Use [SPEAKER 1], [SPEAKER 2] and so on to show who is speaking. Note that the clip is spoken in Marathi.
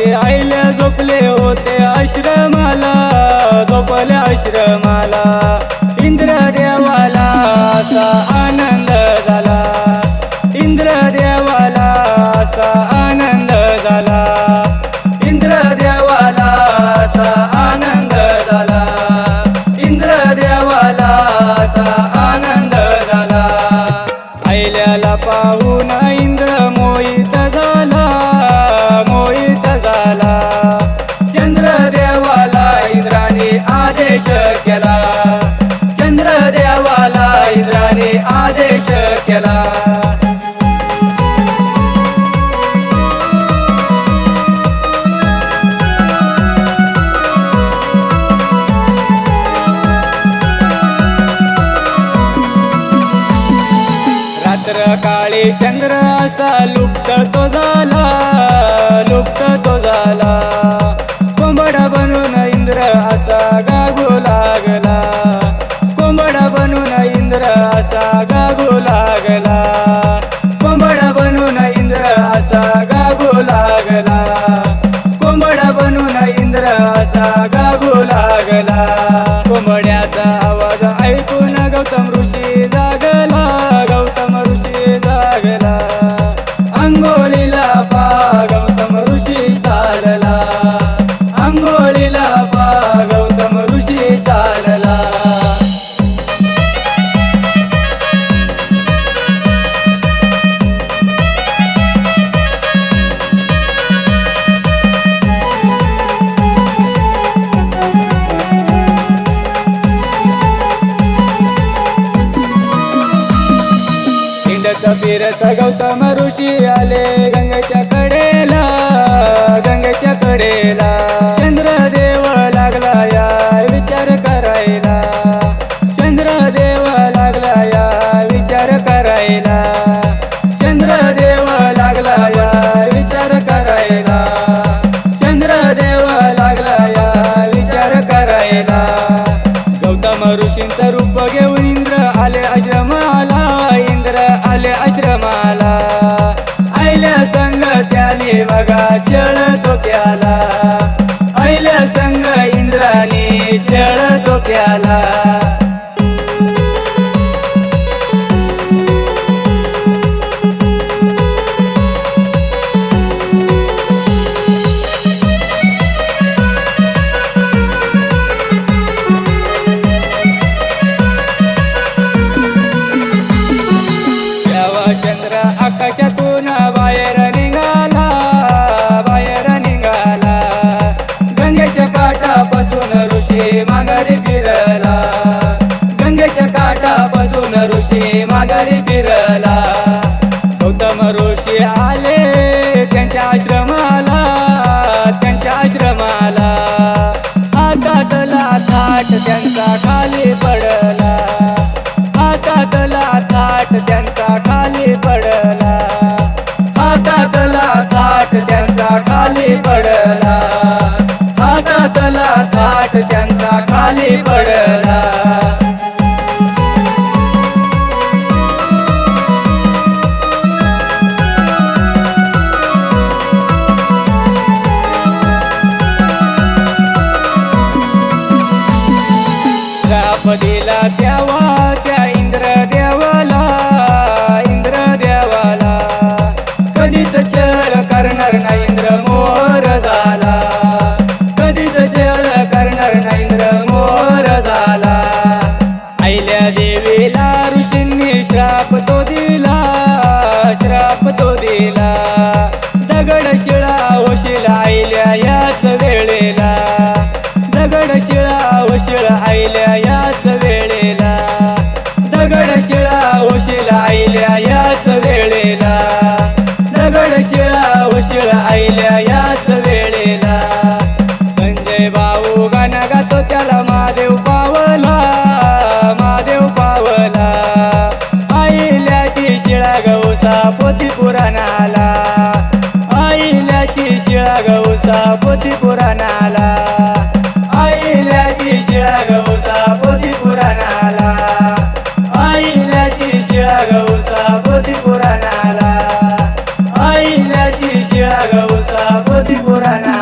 [SPEAKER 1] ते आईला झोपले होते आश्रमाला झोपले आश्रमाला. आदेश केला. रात्र काळी चंद्र असा लुप्त तो झाला. там तीरथ गौतम ऋषी आले गंगेच्या कडेला गंगेच्या कडेला. त्याला आकाशातून बाहेर निघाला बाहेर निघाला. गंगेच्या काठापासून ऋषी माघारी त्यांचा खाली nadie. पोती पुराणाला आईल्याची शिळा गौसा पोती पुराणाला आईल्याची शिळा गौसा पोती पुराणाला आईल्याची शिळा गौसा पोती पुराणाला आईल्याची शिळा गौसा पोती पुराणा